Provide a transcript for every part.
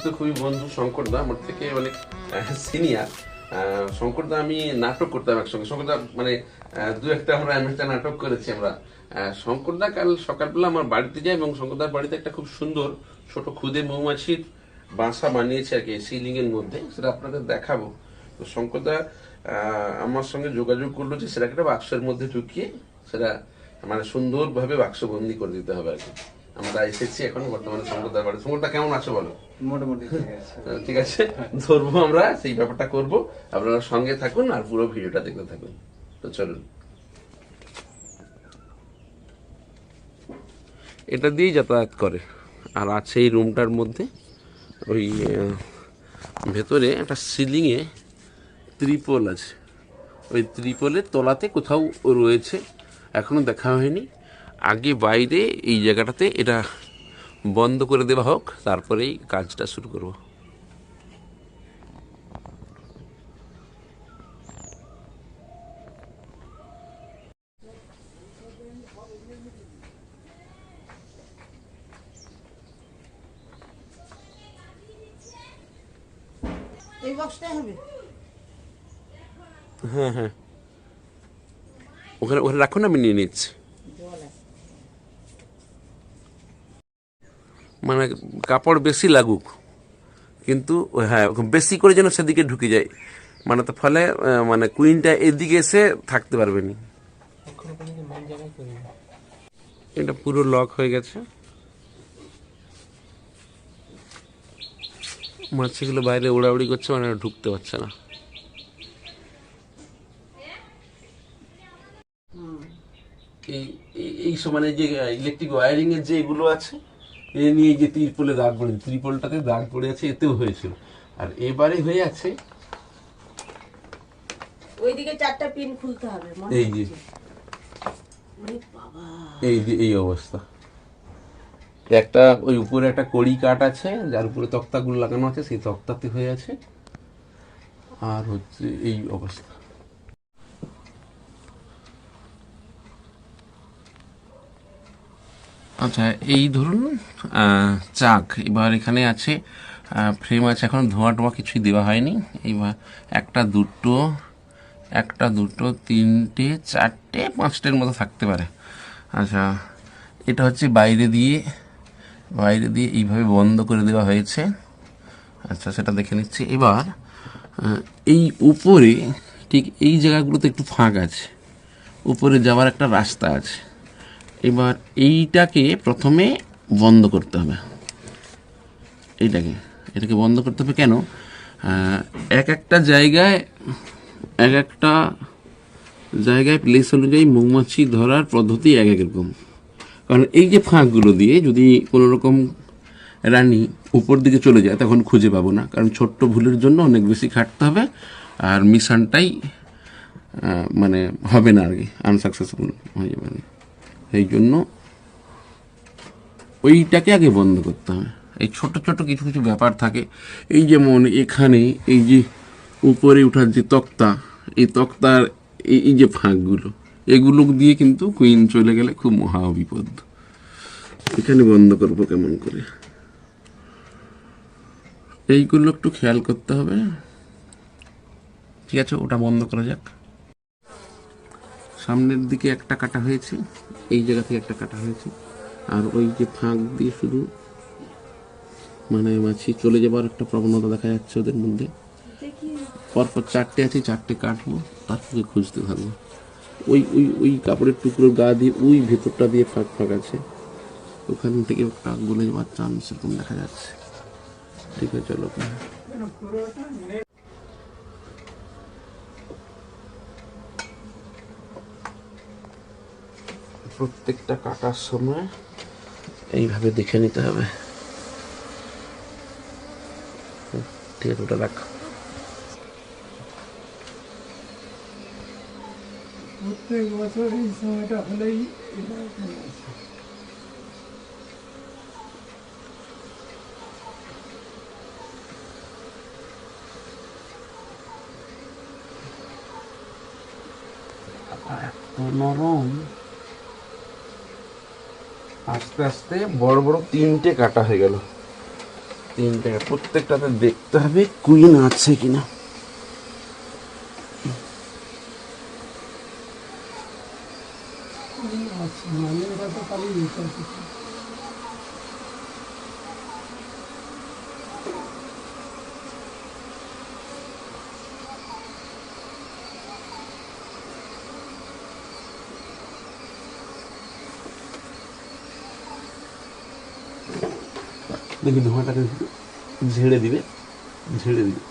পরিচিত খুবই বন্ধু শঙ্কর দা আমার থেকে অনেক সিনিয়র শঙ্কর দা আমি নাটক করতাম একসঙ্গে। শঙ্কর দা মানে দু একটা আমরা একটা নাটক করেছি আমরা। শঙ্কর দা কাল সকালবেলা আমার বাড়িতে যায় এবং শঙ্কর দার বাড়িতে একটা খুব সুন্দর ছোট খুদে মৌমাছির বাসা বানিয়েছে আর কি সিলিং এর মধ্যে। সেটা আপনাদের দেখাবো। তো শঙ্কর দা আমার সঙ্গে যোগাযোগ করল যে সেটা একটা বাক্সের মধ্যে ঢুকিয়ে সেটা মানে সুন্দরভাবে বাক্স বন্দি করে দিতে হবে আর কি। আমরা এসেছি এখন বর্তমানে শঙ্করদার বাড়ি। শঙ্করদা কেমন আছো বলো? ঠিক আছে। ধরবো আমরা, সেই ব্যাপারটা করব। আপনারা সঙ্গে থাকুন আর পুরো ভিডিওটা দেখতে থাকুন। তো চলুন। এটা দিয়েই যাতায়াত করে। আর আছে এই রুমটার মধ্যে, ওই ভেতরে একটা সিলিংয়ে ত্রিপল আছে। ওই ত্রিপলের তলাতে কোথাও রয়েছে এখনও দেখা হয়নি। আগে বাইরে এই জায়গাটাতে এটা বন্ধ করে দেওয়া হোক তারপরেই কাজটা শুরু করব। এই বক্সটাই হবে? হ্যাঁ হ্যাঁ। ওখানে ওখানে রাখুন আমি নিয়ে নিচ্ছি জল আছে মানে কাপড় বেশি লাগুক। কিন্তু হ্যাঁ বেশি করে যেন সেদিকে ঢুকে যায়। মানে তো ফলে মানে কুইনটা এদিকে এসে থাকতে পারবে না। এটা পুরো লক হয়ে গেছে। মাছিগুলো বাইরে উড়াউড়ি করছে মানে ঢুকতে পারছে না। এই, এই- সমানে যে ইলেকট্রিক ওয়ারিং এর যে এগুলো আছে এ নিয়ে যে ত্রিপলে দাগ পড়ে ত্রিপলটাতে দাগ পড়ে আছে এতেও হয়েছিল। আর এবারে হয়ে আছে ওইদিকে চারটা পিন খুলতে হবে এই যে। এই যে এই অবস্থা। একটা ওই উপরে একটা কড়ি কাঠ আছে যার উপরে তক্তাগুলো লাগানো আছে সেই তক্তাতে হয়ে আছে। আর হচ্ছে এই অবস্থা। আচ্ছা এই ধরুন চাক, এবার এখানে আছে ফ্রেম আছে, এখন ধোঁয়া টোয়া কিছুই দেওয়া হয়নি। এবার একটা দুটো একটা দুটো, তিনটে, চারটে, পাঁচটের মতো থাকতে পারে। আচ্ছা এটা হচ্ছে বাইরে দিয়ে বাইরে দিয়ে এইভাবে বন্ধ করে দেওয়া হয়েছে। আচ্ছা সেটা দেখে নিচ্ছি। এবার এই উপরে, ঠিক এই জায়গাগুলোতে একটু ফাঁক আছে। উপরে যাওয়ার একটা রাস্তা আছে। এবার এইটাকে প্রথমে বন্ধ করতে হবে। এইটাকে, এটাকে বন্ধ করতে হবে কেন? এক একটা জায়গায়, এক একটা জায়গায় প্লেস অনুযায়ী মৌমাছি ধরার পদ্ধতি এক এক রকম। কারণ এই যে ফাঁকগুলো দিয়ে যদি কোনো রকম রানী উপর দিকে চলে যায়, তখন খুঁজে পাবো না। কারণ ছোট্ট ভুলের জন্য অনেক বেশি খাটতে হবে আর মিশনটাই মানে হবে না আর কি আনসাকসেসফুল হয়ে যাবে এই জন্য ওইটাকে আগে বন্ধ করতে হবে এই ছোট ছোট কিছু কিছু ব্যাপার থাকে। এই যেমন এখানে এই যে উপরে ওঠার যে তক্তা, এই তক্তার এই যে ফাঁকগুলো, এগুলো দিয়ে কিন্তু কুইন চলে গেলে খুব মহা বিপদ। এখানে বন্ধ করব কেমন করে? এইগুলো একটু খেয়াল করতে হবে। ঠিক আছে, ওটা বন্ধ করা যাক। সামনের দিকে একটা কাটা হয়েছে, এই জায়গা থেকে একটা কাটা হয়েছে। আর ওই যে ফাঁক দিয়ে শুধু মানে মাছি চলে যাবার একটা প্রবণতা দেখা যাচ্ছে ওদের মধ্যে। পরপর চারটে আছে, চারটে কাটবো, তারপরে খুঁজতে থাকব। ওই ওই ওই কাপড়ের টুকরো গা দিয়ে, ওই ভেতরটা দিয়ে ফাঁক ফাঁক আছে। ওখান থেকে একটা গলে যাওয়ার চান্স এরকম দেখা যাচ্ছে। ঠিক আছে, চলো। প্রত্যেকটা কাটার সময় এইভাবে দেখে নিতে হবে। ঠিক আছে ওটা রাখ। প্রত্যেক বছর এই সময়টা হলেই এত নরম। আস্তে আস্তে বড় বড় তিনটে কাটা হয়ে গেল। তিনটে প্রত্যেকটাতে দেখতে হবে কুইন আছে কিনা। আচ্ছা মানে আছে দেখি ধোঁয়াটাকে ঝেড়ে দিবে ঝেড়ে দিবে।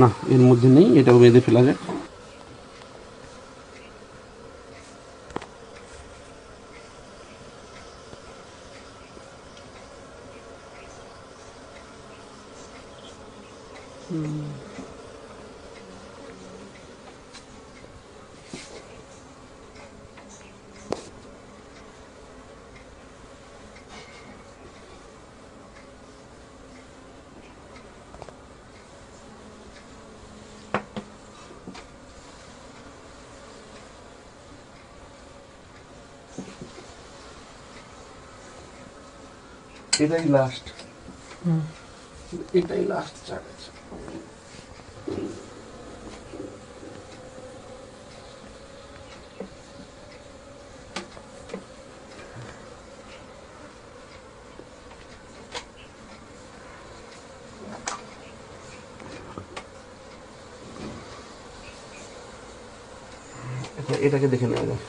না এর মধ্যে নেই এটাও বেঁধে ফেলা যায় এটাই লাস্ট এটাই লাস্ট চাক আছে এটা- এটাকে দেখে নেওয়া যাক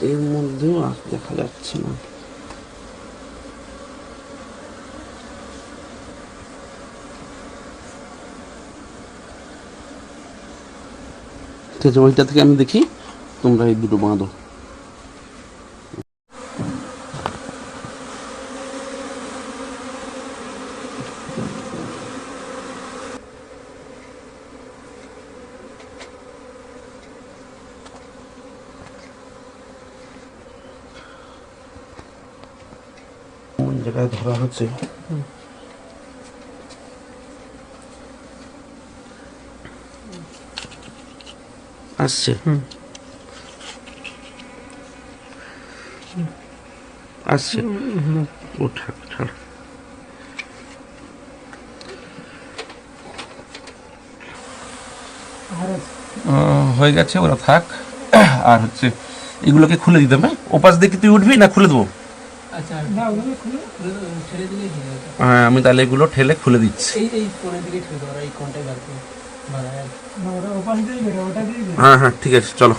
এর মধ্যেও আর দেখা যাচ্ছে না। ঠিক আছে, ওইটা থেকে আমি দেখি, তোমরা এই দুটো বাঁধো। জায়গায় ধরা হচ্ছে। আসছে। আসছে। ও ছাড় হয়ে গেছে ওরা থাক। আর হচ্ছে এগুলোকে খুলে দিতে হবে ওপাশ দিকে তুই উঠবি না খুলে দেবো? হ্যাঁ আমি তাহলে এগুলো ঠেলে খুলে দিচ্ছি। এই এই ঠিক আছে ঠেলে দাও আর এই কোণটাই বার করো বাড়ায় আর না ওটা ওপাশ দিয়ে বেরো ওটা দিয়ে বেরো হ্যাঁ হ্যাঁ ঠিক আছে চলো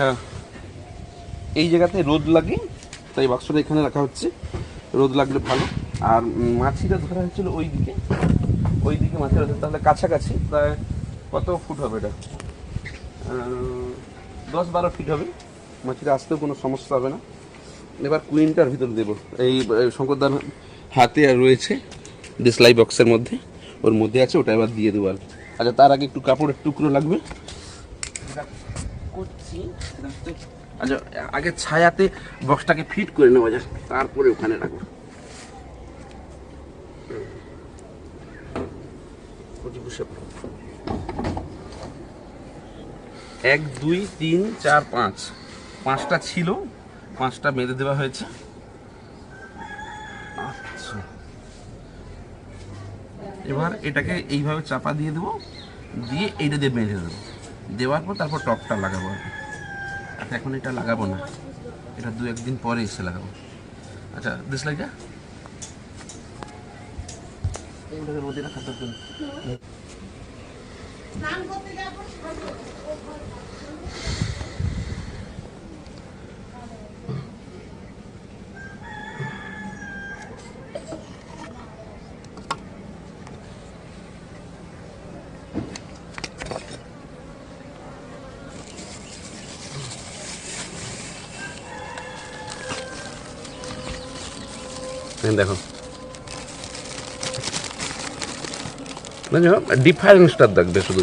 আচ্ছা। এই জায়গাতে রোদ লাগে, তাই বাক্সটা এখানে রাখা হচ্ছে। রোদ লাগলে ভালো। আর মাছিটা ধরা হয়েছিল ওই দিকে ওই দিকে মাছিটা তাহলে কাছাকাছি প্রায় কত ফুট হবে এটা? দশ বারো ফিট হবে। মাছিটা আসতেও কোনো সমস্যা হবে না। এবার কুইনটার ভিতর দেবো। এই শঙ্করদার হাতে আর রয়েছে দেশলাই বক্সের মধ্যে। ওর মধ্যে আছে, ওটা এবার দিয়ে দেবো আর আচ্ছা তার আগে একটু কাপড়ের টুকরো লাগবে যেটা করছি সেটা হচ্ছে আচ্ছা আগে ছায়াতে বক্সটাকে ফিট করে নেওয়া যাক, তারপরে ওখানে রাখব। এক, দুই, তিন, চার, পাঁচ। পাঁচটা ছিল, পাঁচটা বেঁধে দেওয়া হয়েছে। আচ্ছা। এবার এটাকে এইভাবে চাপা দিয়ে দেবো, দিয়ে এইটা দিয়ে বেঁধে দেবো। দেওয়ার পর তারপর টপটা লাগাবো আর কি। আচ্ছা এখন এটা লাগাবো না। এটা দু একদিন পরে এসে লাগাবো। আচ্ছা দিস লাইটা ওটাকে রোদে রাখা দরকার নেই। এই দেখো। ডিফারেন্সটা দেখবে শুধু।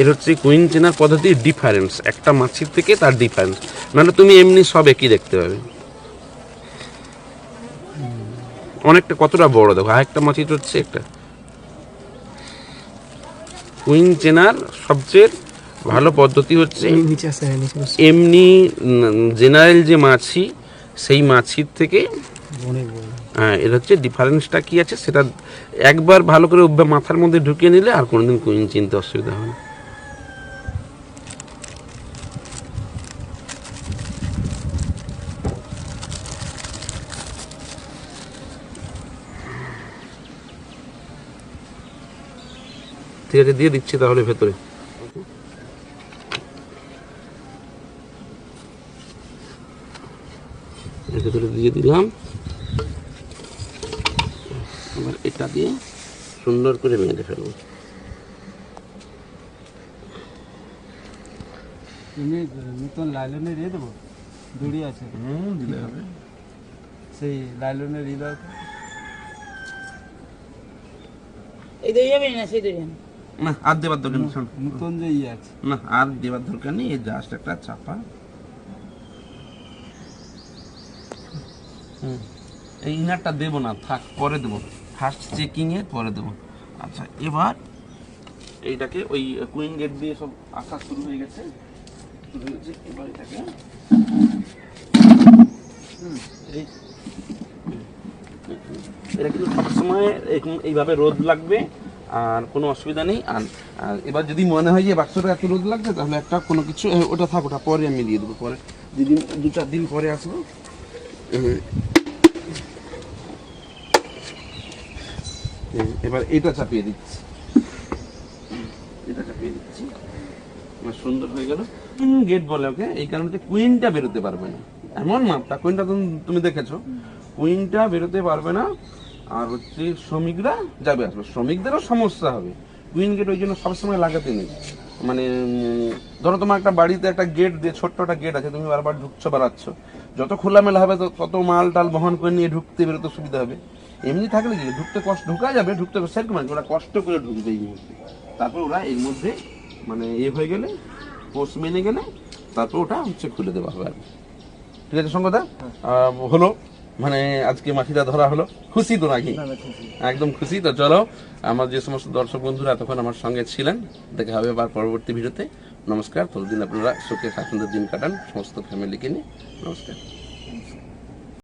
এর হচ্ছে কুইন চেনার পদ্ধতির ডিফারেন্স একটা মাছির থেকে তার ডিফারেন্স মানে তুমি এমনি সব একই দেখতে পাবে। অনেকটা কতটা বড় দেখো আরেকটা মাছির হচ্ছে একটা। কুইন চেনার সবচেয়ে ভালো পদ্ধতি হচ্ছে হ্যাঁ, এমনি জেনারেল যে মাছি সেই মাছির থেকে অনেক বড়। এটা হচ্ছে ডিফারেন্সটা কি আছে সেটা একবার ভালো করে মাথার মধ্যে ঢুকিয়ে নিলে আর কোনোদিন কুইন চিনতে অসুবিধা হবে ঠিক আছে দিয়ে দিচ্ছি তাহলে ভেতরে। ভেতরে দিয়ে দিলাম এবার এটা দিয়ে সুন্দর করে বেঁধে ফেলব। নতুন লাইলনের দিয়ে দেবো? দড়ি আছে। হুম দিলে হবে। সেই লাইলনের ই দরকার এই দড়ি যাবে না সেই দড়ি না আর দেবার দরকার নেই নতুন যে ইয়ে আছে। না আর দেবার দরকার নেই এই জাস্ট একটা চাপা। হুম এই ইনারটা দেবো না থাক পরে দেবো। ফার্স্ট চেকিং এ পরে দেবো। আচ্ছা এবার এইটাকে ওই কুইন গেট দিয়ে সব আসা শুরু হয়ে গেছে। শুরু হয়েছে, এবার এটাকে এটা কিন্তু সবসময় এইভাবে রোদ লাগবে আর কোনো অসুবিধা নেই। আর আর এবার যদি মনে হয় যে বাক্সটা এত রোদ লাগবে তাহলে একটা কোনো কিছু ওটা থাক, ওটা পরে আমি দিয়ে দেবো, পরে দুদিন দু চার দিন পরে আসব উম, হুম, এবার এটা চাপিয়ে দিচ্ছি। এটা চাপিয়ে দিচ্ছি। সুন্দর হয়ে গেট বলে ওকে। এই কারণে যে কুইনটা বেরোতে পারবে না। এমন মাপটা। কুইনটা তুমি- কুইনটা বেরোতে পারবে না। আর হচ্ছে শ্রমিকরা যাবে আসবে। শ্রমিকদেরও সমস্যা হবে। কুইন গেট ওই জন্য সবসময় লাগাতে নেই। মানে ধরো তোমার একটা বাড়িতে একটা গেট দিয়ে ছোট্ট একটা গেট আছে। তুমি বারবার ঢুকছো বেড়াচ্ছ যত খোলামেলা হবে, তত মাল টাল বহন করে নিয়ে ঢুকতে বেরোতে সুবিধা হবে। এমনি থাকলে কি? ঢুকতে কষ্ট ঢুকা যাবে ঢুকতে সেরকম ওরা কষ্ট করে ঢুকবে এই মুহূর্তে। তারপর ওরা এর মধ্যে মানে এ হয়ে গেলে পোস্ট মেনে গেলে তারপর ওটা হচ্ছে খুলে দেওয়া হবে আর। ঠিক আছে সঙ্গদা? হলো মানে আজকে মাছিটা ধরা হলো। খুশি তো নাকি। একদম খুশি তো চলো আমার যে সমস্ত দর্শক বন্ধুরা এতক্ষণ আমার সঙ্গে ছিলেন দেখা হবে আবার পরবর্তী ভিডিওতে। নমস্কার ততদিন আপনারা সুখে স্বাচ্ছন্দ্যের দিন কাটান সমস্ত ফ্যামিলিকে নিয়ে। নমস্কার।